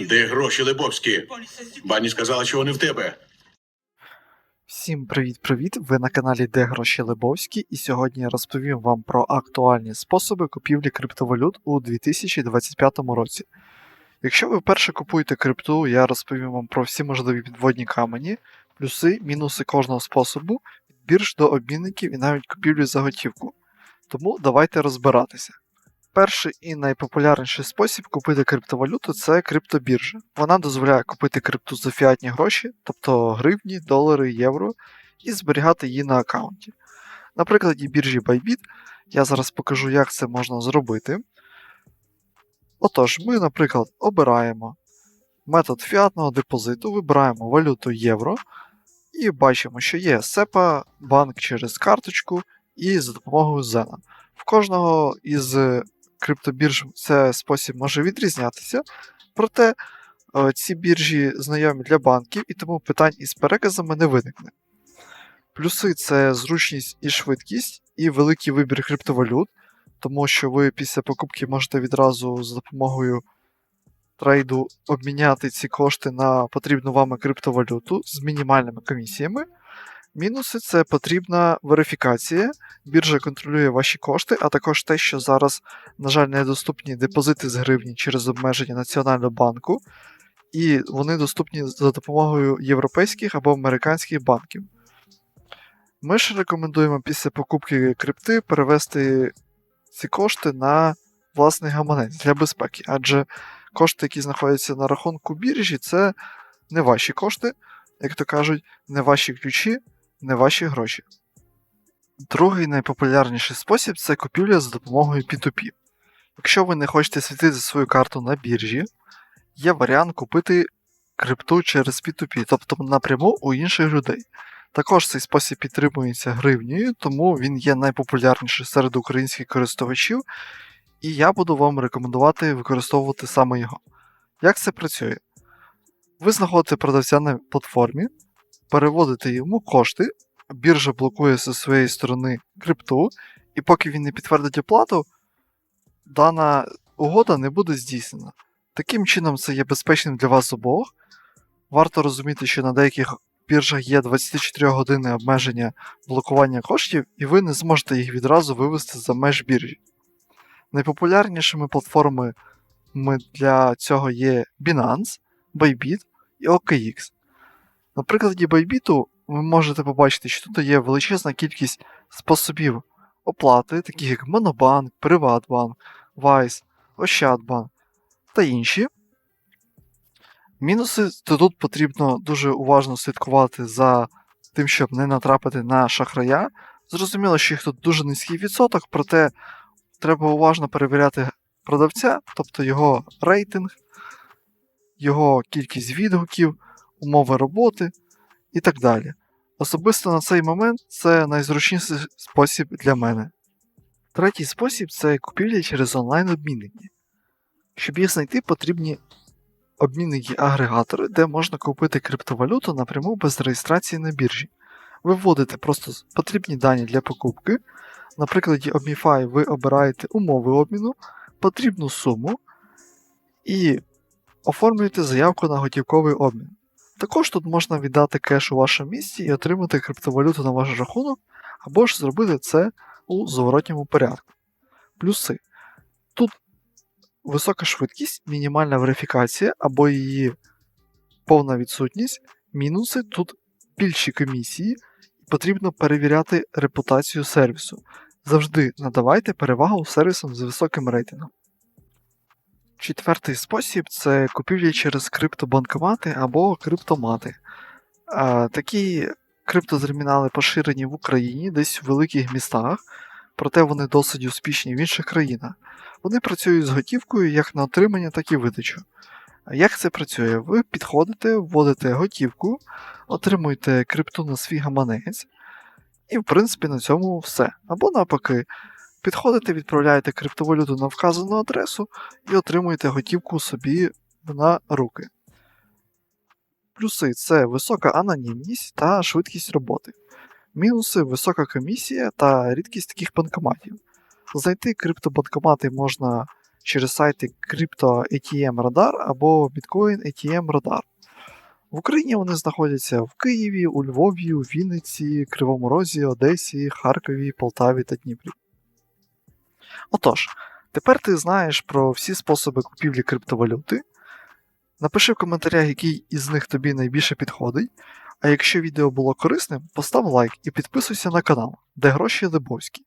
Де гроші, Лебовські? Бані сказала, що вони в тебе. Всім привіт-привіт! Ви на каналі Де Гроші Лебовські, і сьогодні я розповім вам про актуальні способи купівлі криптовалют у 2025 році. Якщо ви вперше купуєте крипту, я розповім вам про всі можливі підводні камені, плюси, мінуси кожного способу, від бірж до обмінників і навіть купівлі за готівку. Тому давайте розбиратися. Перший і найпопулярніший спосіб купити криптовалюту це криптобіржа. Вона дозволяє купити крипту за фіатні гроші, тобто гривні, долари, євро, і зберігати її на аккаунті. На прикладі біржі Bybit я зараз покажу, як це можна зробити. Отож, ми, наприклад, обираємо метод фіатного депозиту, вибираємо валюту євро і бачимо, що є SEPA, банк через карточку і за допомогою Zena. В кожного із криптобірж цей спосіб може відрізнятися, проте е, ці біржі знайомі для банків і тому питань із переказами не виникне. Плюси це зручність і швидкість, і великий вибір криптовалют, тому що ви після покупки можете відразу з допомогою трейду обміняти ці кошти на потрібну вами криптовалюту з мінімальними комісіями. Мінуси це потрібна верифікація. Біржа контролює ваші кошти, а також те, що зараз, на жаль, недоступні депозити з гривні через обмеження Національного банку, і вони доступні за допомогою європейських або американських банків. Ми ж рекомендуємо після покупки крипти перевести ці кошти на власний гаманець для безпеки, адже кошти, які знаходяться на рахунку біржі, це не ваші кошти, як то кажуть, не ваші ключі, не ваші гроші. Другий найпопулярніший спосіб це купівля за допомогою P2P. Якщо ви не хочете світити свою карту на біржі, є варіант купити крипту через P2P, тобто напряму у інших людей. Також цей спосіб підтримується гривнею, тому він є найпопулярніший серед українських користувачів, і я буду вам рекомендувати використовувати саме його. Як це працює? Ви знаходите продавця на платформі, переводите йому кошти, біржа блокує зі своєї сторони крипту, і поки він не підтвердить оплату, дана угода не буде здійснена. Таким чином, це є безпечним для вас обох. Варто розуміти, що на деяких біржах є 24 години обмеження блокування коштів, і ви не зможете їх відразу вивести за меж біржі. Найпопулярнішими платформами для цього є Binance, Bybit і OKX. На прикладі Bybit ви можете побачити, що тут є величезна кількість способів оплати, таких як Monobank, Приватбанк, Vice, Ощадбанк та інші. Мінуси, то тут потрібно дуже уважно слідкувати за тим, щоб не натрапити на шахрая. Зрозуміло, що їх тут дуже низький відсоток, проте треба уважно перевіряти продавця, тобто його рейтинг, його кількість відгуків, умови роботи і так далі. Особисто на цей момент це найзручніший спосіб для мене. Третій спосіб це купівля через онлайн-обмінники. Щоб їх знайти, потрібні обмінники-агрегатори, де можна купити криптовалюту напряму без реєстрації на біржі. Ви вводите просто потрібні дані для покупки. На прикладі Omnify ви обираєте умови обміну, потрібну суму і оформлюєте заявку на готівковий обмін. Також тут можна віддати кеш у вашому місці і отримати криптовалюту на ваш рахунок, або ж зробити це у зворотньому порядку. Плюси. Тут висока швидкість, мінімальна верифікація або її повна відсутність. Мінуси тут більші комісії, і потрібно перевіряти репутацію сервісу. Завжди надавайте перевагу сервісам з високим рейтингом. Четвертий спосіб це купівлі через криптобанкомати або криптомати. Такі криптотермінали поширені в Україні, десь в великих містах, проте вони досить успішні в інших країнах. Вони працюють з готівкою як на отримання, так і видачу. Як це працює? Ви підходите, вводите готівку, отримуєте крипту на свій гаманець, і, в принципі, на цьому все. Або навпаки, підходите, відправляєте криптовалюту на вказану адресу і отримуєте готівку собі на руки. Плюси це висока анонімність та швидкість роботи. Мінуси висока комісія та рідкість таких банкоматів. Знайти криптобанкомати можна через сайти Crypto ATM Radar або Bitcoin ATM Radar. В Україні вони знаходяться в Києві, у Львові, у Вінниці, Кривому Розі, Одесі, Харкові, Полтаві та Дніпрі. Отож, тепер ти знаєш про всі способи купівлі криптовалюти. Напиши в коментарях, який із них тобі найбільше підходить. А якщо відео було корисним, постав лайк і підписуйся на канал, де гроші Лебовські.